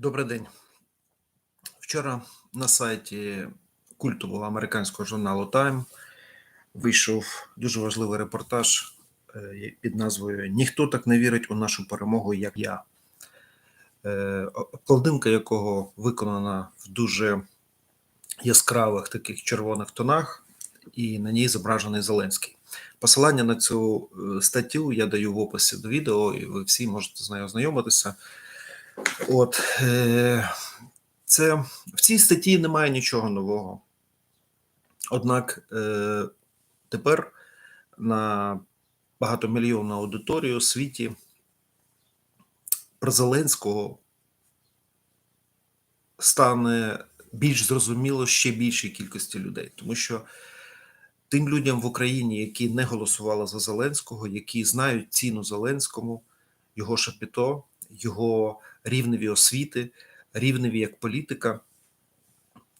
Добрий день. Вчора на сайті культового американського журналу Time вийшов дуже важливий репортаж е, під назвою Ніхто так не вірить у нашу перемогу, як я. Е, Обкладинка якого виконана в дуже яскравих таких червоних тонах, і на ній зображений Зеленський. Посилання на цю е, статтю я даю в описі до відео, і ви всі можете з нею ознайомитися. От е, це в цій статті немає нічого нового. Однак е, тепер на багатомільйонну аудиторію у світі про Зеленського стане більш зрозуміло ще більшій кількості людей, тому що тим людям в Україні, які не голосували за Зеленського, які знають ціну Зеленському, його шапіто, його рівневі освіти, рівневі як політика.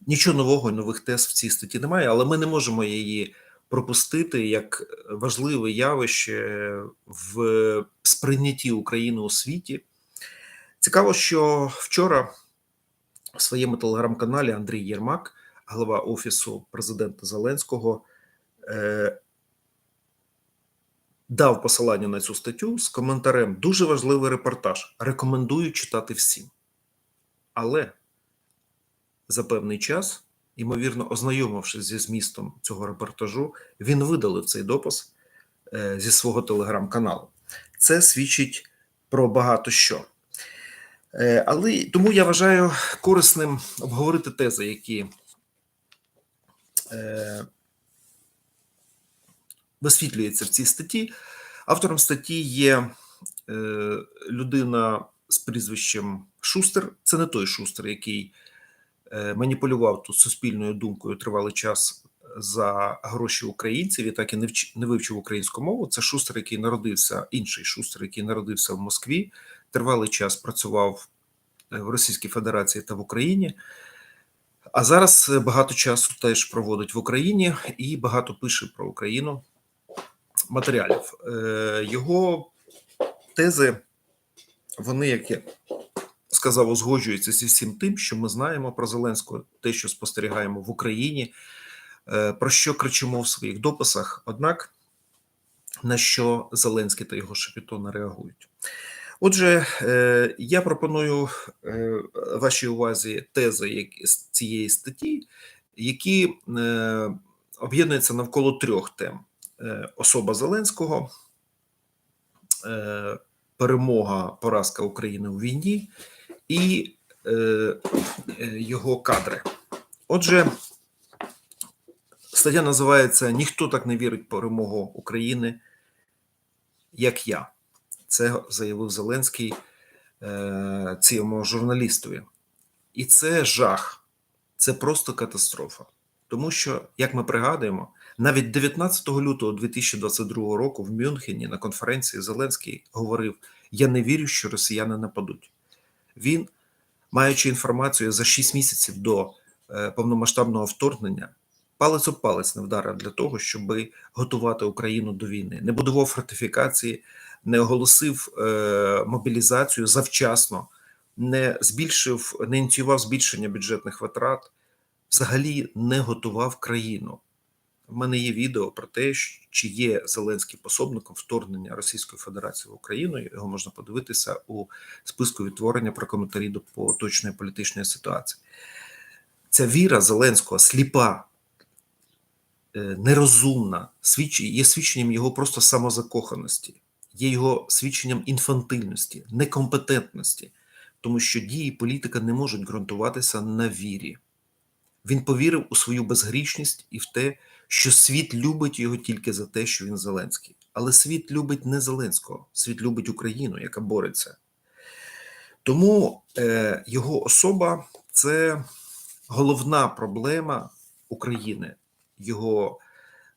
Нічого нового, нових тез в цій статті немає, але ми не можемо її пропустити як важливе явище в сприйнятті України у світі. Цікаво, що вчора в своєму телеграм-каналі Андрій Єрмак, голова Офісу президента Зеленського, е, дав посилання на цю статтю з коментарем дуже важливий репортаж. Рекомендую читати всім. Але за певний час, ймовірно, ознайомившись зі змістом цього репортажу, він видалив цей допис е, зі свого телеграм-каналу. Це свідчить про багато що. Е, але тому я вважаю корисним обговорити тези, які висвітлюються в цій статті. Автором статті є е, людина з прізвищем Шустер. Це не той Шустер, який е, маніпулював тут суспільною думкою тривалий час за гроші українців і так і не, вч... не вивчив українську мову. Це Шустер, який народився, інший Шустер, який народився в Москві, тривалий час працював е, в Російській Федерації та в Україні. А зараз багато часу теж проводить в Україні і багато пише про Україну матеріалів. Е, Його тези, вони, як я сказав, узгоджуються зі всім тим, що ми знаємо про Зеленського, те, що спостерігаємо в Україні, е, про що кричимо в своїх дописах, однак на що Зеленський та його Шепітона реагують. Отже, е, я пропоную вашій увазі тези з цієї статті, які об'єднуються навколо трьох тем: особа Зеленського, е, перемога, поразка України у війні і е, е, його кадри. Отже, стаття називається Ніхто так не вірить в перемогу України, як я. Це заявив Зеленський е, цьому журналістові. І це жах, це просто катастрофа. Тому що, як ми пригадуємо, навіть 19 лютого 2022 року в Мюнхені на конференції Зеленський говорив: Я не вірю, що росіяни нападуть. Він, маючи інформацію за 6 місяців до е, повномасштабного вторгнення, палець об палець не вдарив для того, щоб готувати Україну до війни, не будував фортифікації, не оголосив е, мобілізацію завчасно, не збільшив, не ініціював збільшення бюджетних витрат, взагалі не готував країну. В мене є відео про те, чи є Зеленський пособником вторгнення Російської Федерації в Україну. Його можна подивитися у списку відтворення про коментарі до поточної політичної ситуації. Ця віра Зеленського сліпа, е, нерозумна, є свідченням його просто самозакоханості, є його свідченням інфантильності, некомпетентності, тому що дії політика не можуть ґрунтуватися на вірі. Він повірив у свою безгрішність і в те, що світ любить його тільки за те, що він Зеленський. Але світ любить не Зеленського, світ любить Україну, яка бореться. Тому е, його особа це головна проблема України, його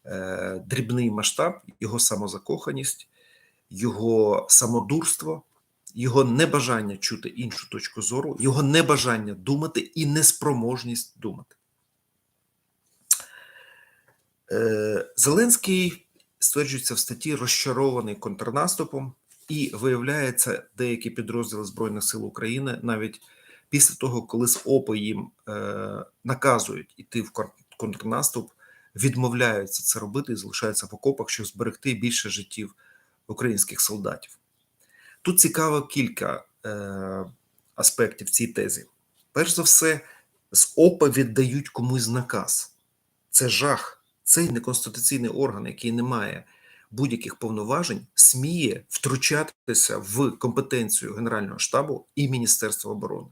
е, дрібний масштаб, його самозакоханість, його самодурство, його небажання чути іншу точку зору, його небажання думати і неспроможність думати. Е, Зеленський стверджується в статті розчарований контрнаступом, і виявляється, деякі підрозділи Збройних сил України навіть після того, коли з ОПО їм е, наказують іти в контрнаступ, відмовляються це робити і залишаються в окопах, щоб зберегти більше життів українських солдатів. Тут цікаво кілька е, аспектів цій тезі. Перш за все, з ОПА віддають комусь наказ. Це жах. Цей неконституційний орган, який не має будь-яких повноважень, сміє втручатися в компетенцію Генерального штабу і Міністерства оборони.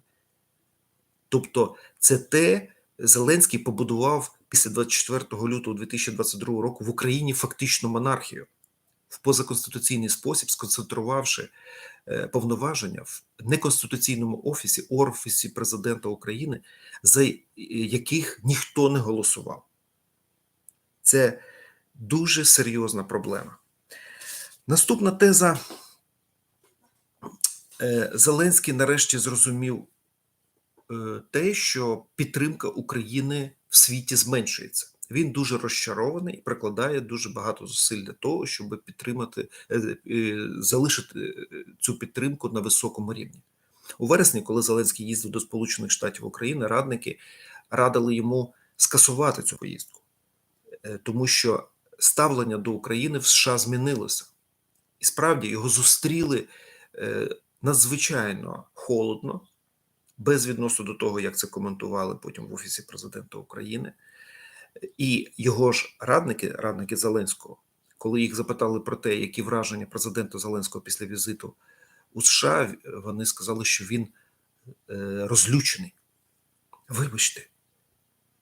Тобто, це те, Зеленський побудував після 24 лютого 2022 року в Україні фактично монархію в позаконституційний спосіб, сконцентрувавши е, повноваження в неконституційному офісі, офісі президента України, за е, яких ніхто не голосував. Це дуже серйозна проблема. Наступна теза. Е, Зеленський нарешті зрозумів е, те, що підтримка України в світі зменшується. Він дуже розчарований і прикладає дуже багато зусиль для того, щоб підтримати, е, залишити цю підтримку на високому рівні. У вересні, коли Зеленський їздив до Сполучених Штатів України, радники радили йому скасувати цю поїздку, тому що ставлення до України в США змінилося. І справді його зустріли е, надзвичайно холодно, без відносу до того, як це коментували потім в Офісі президента України. І його ж радники, радники Зеленського, коли їх запитали про те, які враження президента Зеленського після візиту у США, вони сказали, що він е, розлючений. Вибачте,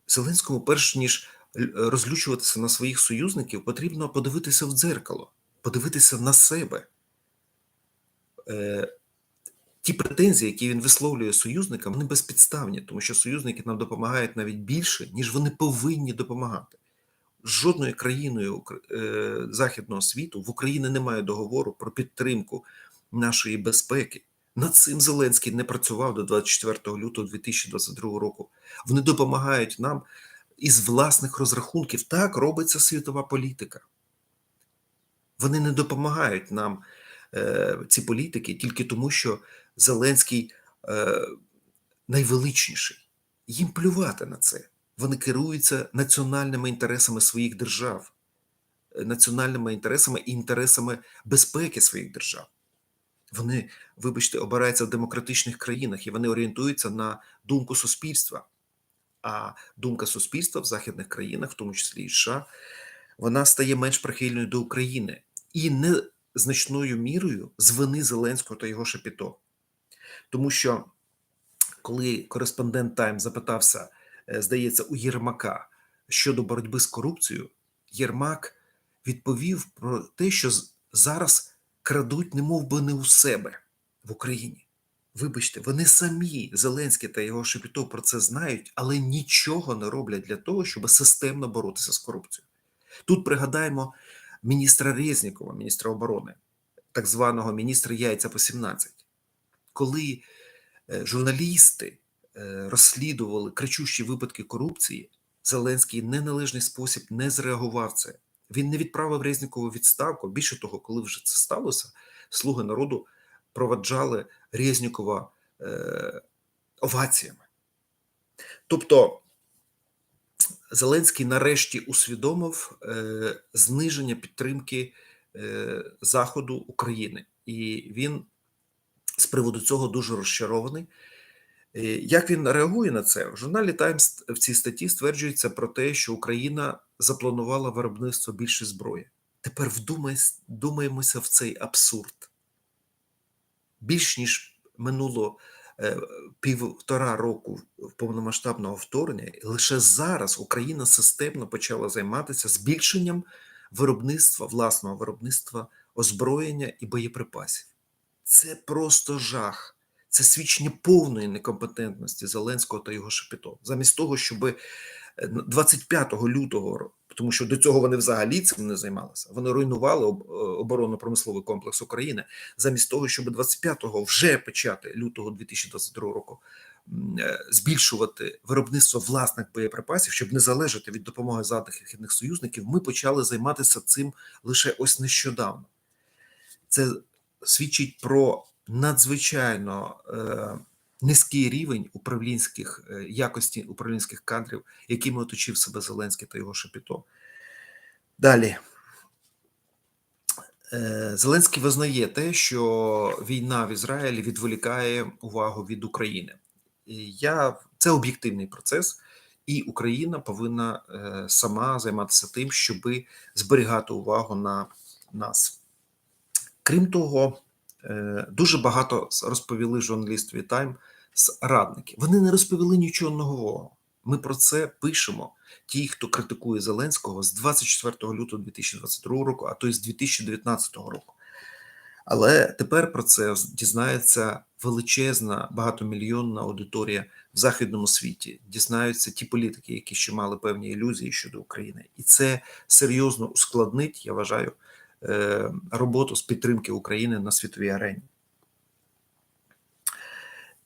Зеленському, перш ніж розлючуватися на своїх союзників, потрібно подивитися в дзеркало, подивитися на себе. Е, ті претензії, які він висловлює союзникам, вони безпідставні, тому що союзники нам допомагають навіть більше, ніж вони повинні допомагати. Жодною країною е, західного світу в Україні немає договору про підтримку нашої безпеки. Над цим Зеленський не працював до 24 лютого 2022 року. Вони допомагають нам із власних розрахунків. Так робиться світова політика. Вони не допомагають нам, е, ці політики, тільки тому, що Зеленський е, найвеличніший. Їм плювати на це. Вони керуються національними інтересами своїх держав, е, національними інтересами і інтересами безпеки своїх держав. Вони, вибачте, обираються в демократичних країнах і вони орієнтуються на думку суспільства. А думка суспільства в західних країнах, в тому числі і США, вона стає менш прихильною до України і незначною мірою з вини Зеленського та його шепіто. Тому що коли кореспондент Тайм запитався, е, здається, у Єрмака щодо боротьби з корупцією, Єрмак відповів про те, що зараз крадуть, не мов би не у себе в Україні. Вибачте, вони самі, Зеленський та його шепіто, про це знають, але нічого не роблять для того, щоб системно боротися з корупцією. Тут пригадаємо міністра Резнікова, міністра оборони, так званого міністра яйця по 17. Коли е, журналісти е, розслідували кричущі випадки корупції, Зеленський неналежний спосіб не зреагував це. Він не відправив Резнікову відставку. Більше того, коли вже це сталося, слуги народу проваджали Резнікова е, оваціями. Тобто Зеленський нарешті усвідомив е, зниження підтримки е, Заходу України, і він з приводу цього дуже розчарований. Е, Як він реагує на це? В журналі Таймс в цій статті стверджується про те, що Україна запланувала виробництво більше зброї. Тепер вдумаємося в цей абсурд. Більш ніж минуло е, півтора року повномасштабного вторгнення, лише зараз Україна системно почала займатися збільшенням виробництва, власного виробництва озброєння і боєприпасів. Це просто жах. Це свідчення повної некомпетентності Зеленського та його шепіто. Замість того, щоб 25 лютого, тому що до цього вони взагалі цим не займалися, вони руйнували е, оборонно-промисловий комплекс України, замість того, щоб 25-го вже почати лютого 2022 року е, збільшувати виробництво власних боєприпасів, щоб не залежати від допомоги західних союзників, ми почали займатися цим лише ось нещодавно. Це свідчить про надзвичайно е, низький рівень управлінських е, якості управлінських кадрів, якими оточив себе Зеленський та його шепіто. Далі. Е, Зеленський визнає те, що війна в Ізраїлі відволікає увагу від України. Я це об'єктивний процес, і Україна повинна е, сама займатися тим, щоб зберігати увагу на нас. Крім того, дуже багато розповіли журналістові Тайм з радників. Вони не розповіли нічого нового. Ми про це пишемо. Ті, хто критикує Зеленського з 24 лютого 2022 року, а то й з 2019 року. Але тепер про це дізнається величезна багатомільйонна аудиторія в західному світі. Дізнаються ті політики, які ще мали певні ілюзії щодо України, і це серйозно ускладнить, я вважаю, е, роботу з підтримки України на світовій арені.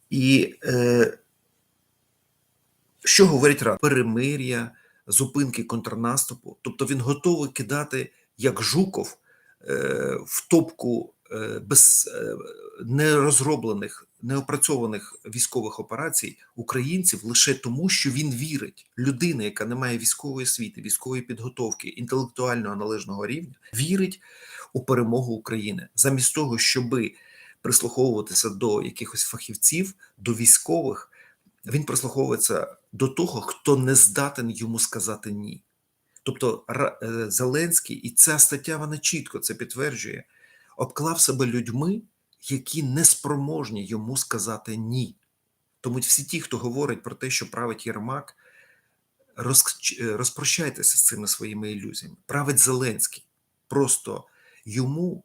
І е, що говорить Рад? Перемир'я, зупинки контрнаступу. Тобто він готовий кидати як Жуков е, в топку е, без е, нерозроблених, неопрацьованих військових операцій українців лише тому, що він вірить. Людина, яка не має військової освіти, військової підготовки, інтелектуального належного рівня, вірить у перемогу України замість того, щоби прислуховуватися до якихось фахівців, до військових. Він прислуховується до того, хто не здатен йому сказати ні. Тобто е, Зеленський, і ця стаття вона чітко це підтверджує, обклав себе людьми, які не спроможні йому сказати ні. Тому всі ті, хто говорить про те, що править Єрмак, е, розпрощайтеся з цими своїми ілюзіями. Править Зеленський. Просто йому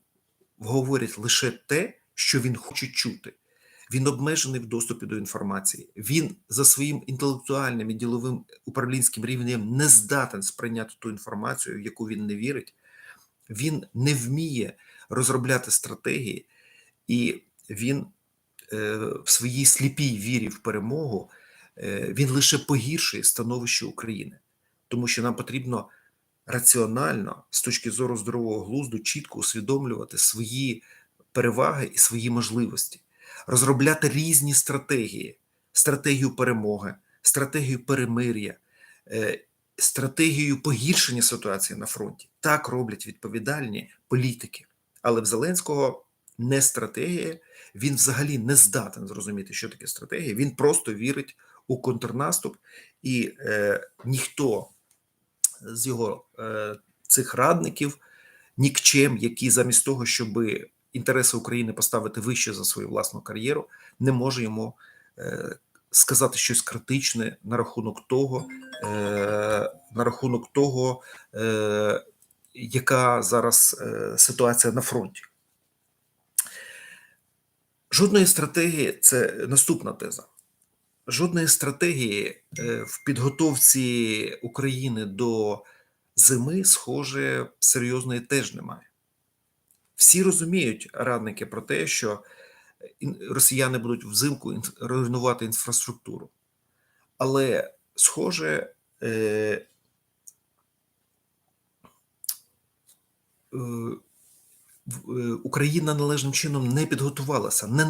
говорять лише те, що він хоче чути. Він обмежений в доступі до інформації. Він за своїм інтелектуальним і діловим управлінським рівнем не здатен сприйняти ту інформацію, в яку він не вірить. Він не вміє розробляти стратегії, і він е, в своїй сліпій вірі в перемогу е, він лише погіршує становище України, тому що нам потрібно раціонально з точки зору здорового глузду чітко усвідомлювати свої переваги і свої можливості розробляти різні стратегії: стратегію перемоги, стратегію перемир'я, е, стратегію погіршення ситуації на фронті. Так роблять відповідальні політики. Але в Зеленського не стратегія, він взагалі не здатен зрозуміти, що таке стратегія. Він просто вірить у контрнаступ, і е, ніхто з його е, цих радників, нікчем, які замість того, щоби інтереси України поставити вище за свою власну кар'єру, не може йому е, сказати щось критичне на рахунок того, е, на рахунок того, е, яка зараз ситуація на фронті. Жодної стратегії це наступна теза. Жодної стратегії в підготовці України до зими, схоже, серйозної теж немає. Всі розуміють радники про те, що росіяни будуть взимку руйнувати інфраструктуру. Але, схоже, е, е, е, Україна належним чином не підготувалася, не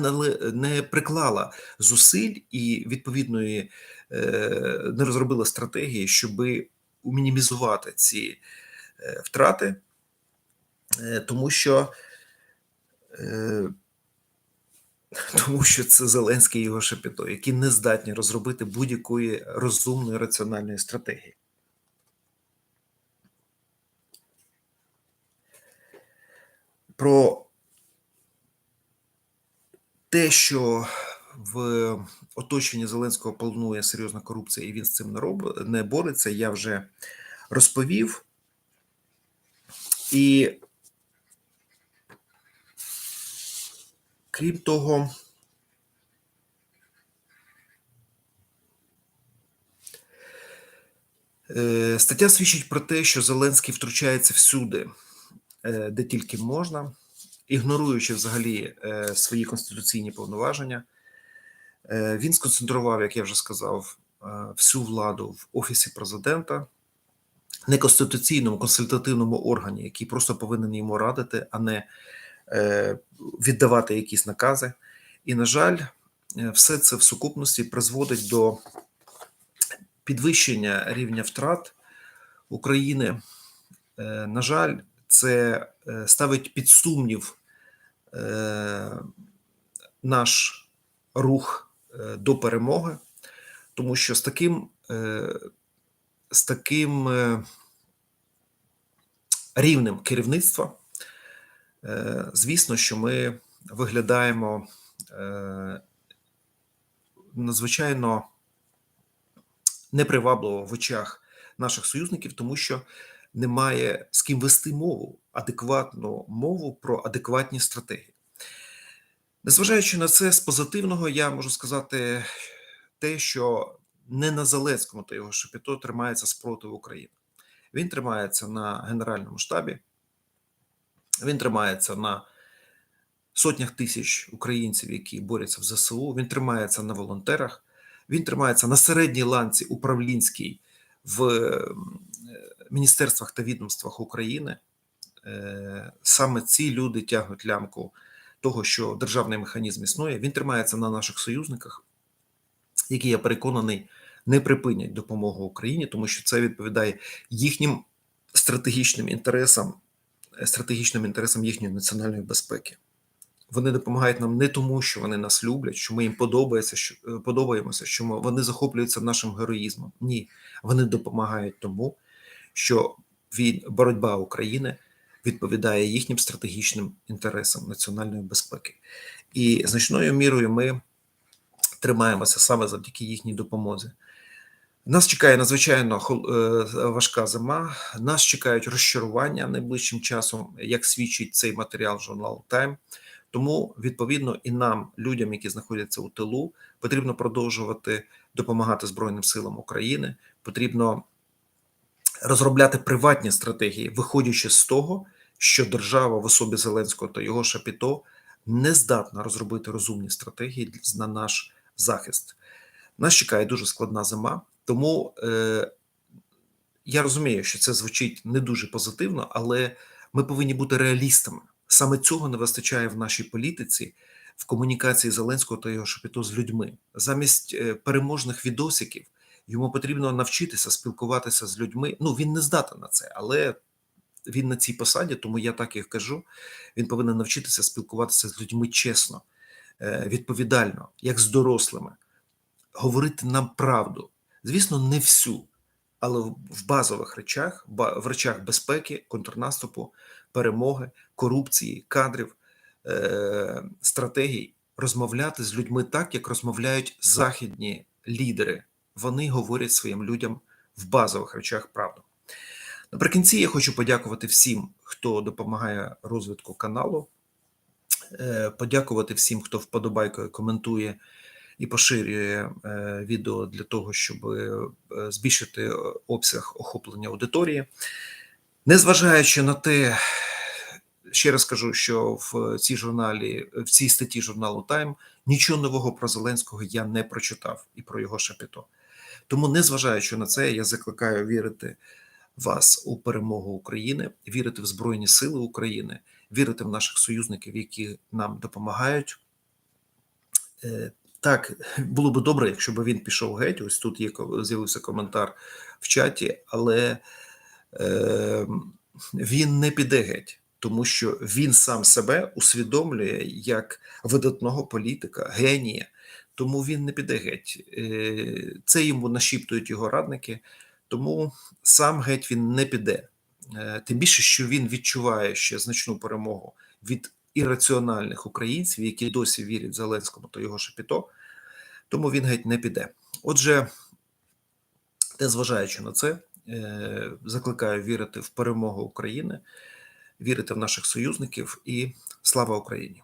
не приклала зусиль і відповідної не розробила стратегії, щоб мінімізувати ці втрати. Е, тому що е, тому що це Зеленський і його шепіто, які не здатні розробити будь-якої розумної раціональної стратегії. Про те, що в оточенні Зеленського планує серйозна корупція, і він з цим не робить, не бореться, я вже розповів. І Крім того, е, стаття свідчить про те, що Зеленський втручається всюди, де тільки можна, ігноруючи взагалі е, свої конституційні повноваження. Він сконцентрував, як я вже сказав, всю владу в офісі президента, неконституційному консультативному органі, який просто повинен йому радити, а не Е, віддавати якісь накази. І, на жаль, е, все це в сукупності призводить до підвищення рівня втрат України. Е, На жаль, це е, ставить під сумнів е, наш рух е, до перемоги, тому що з таким, з таким рівнем керівництва, звісно, що ми виглядаємо надзвичайно непривабливо в очах наших союзників, тому що немає з ким вести мову, адекватну мову про адекватні стратегії. Незважаючи на це, з позитивного я можу сказати те, що не на Зеленському та його шепіто тримається спротив України. Він тримається на Генеральному штабі, він тримається на сотнях тисяч українців, які борються в ЗСУ. Він тримається на волонтерах, він тримається на середній ланці управлінській в міністерствах та відомствах України. Е, Саме ці люди тягнуть лямку того, що державний механізм існує. Він тримається на наших союзниках, які я переконаний не припинять допомогу Україні, тому що це відповідає їхнім стратегічним інтересам, стратегічним інтересам їхньої національної безпеки. Вони допомагають нам не тому, що вони нас люблять, що ми їм подобається, що е, подобаємося, що ми, вони захоплюються нашим героїзмом. Ні, вони допомагають тому, що він, боротьба України відповідає їхнім стратегічним інтересам національної безпеки. І значною мірою ми тримаємося саме завдяки їхній допомозі. Нас чекає надзвичайно е, важка зима. Нас чекають розчарування найближчим часом, як свідчить цей матеріал журналу Time. Тому, відповідно, і нам, людям, які знаходяться у тилу, потрібно продовжувати допомагати Збройним силам України. Потрібно розробляти приватні стратегії, виходячи з того, що держава в особі Зеленського та його шапіто не здатна розробити розумні стратегії на наш захист. Нас чекає дуже складна зима, тому е, я розумію, що це звучить не дуже позитивно, але ми повинні бути реалістами. Саме цього не вистачає в нашій політиці в комунікації Зеленського та його шапіто з людьми. Замість е, переможних відосиків йому потрібно навчитися спілкуватися з людьми. Ну він не здатен на це, але він на цій посаді, тому я так і кажу. Він повинен навчитися спілкуватися з людьми чесно, е, відповідально, як з дорослими, говорити нам правду. Звісно, не всю, але в- базових речах, в речах безпеки, контрнаступу, перемоги, корупції, кадрів, е, стратегій, розмовляти з людьми так, як розмовляють західні лідери. Вони говорять своїм людям в базових речах правду. Наприкінці я хочу подякувати всім, хто допомагає розвитку каналу, е, подякувати всім, хто вподобайкою коментує і поширює е, відео для того, щоб е, збільшити обсяг охоплення аудиторії. Незважаючи на те, ще раз кажу, що в цій журналі, в цій статті журналу Time нічого нового про Зеленського я не прочитав і про його шапіто. Тому, незважаючи на це, я закликаю вірити вас у перемогу України, вірити в Збройні Сили України, вірити в наших союзників, які нам допомагають. Е, Так, було б добре, якщо б він пішов геть. Ось тут є з'явився коментар в чаті, але е, він не піде геть, тому що він сам себе усвідомлює як видатного політика, генія. Тому він не піде геть. Е, Це йому нашіптують його радники, тому сам геть він не піде. Е, Тим більше, що він відчуває ще значну перемогу від ірраціональних українців, які досі вірять Зеленському та його шапіто, тому він геть не піде. Отже, незважаючи на це, е, закликаю вірити в перемогу України, вірити в наших союзників і слава Україні!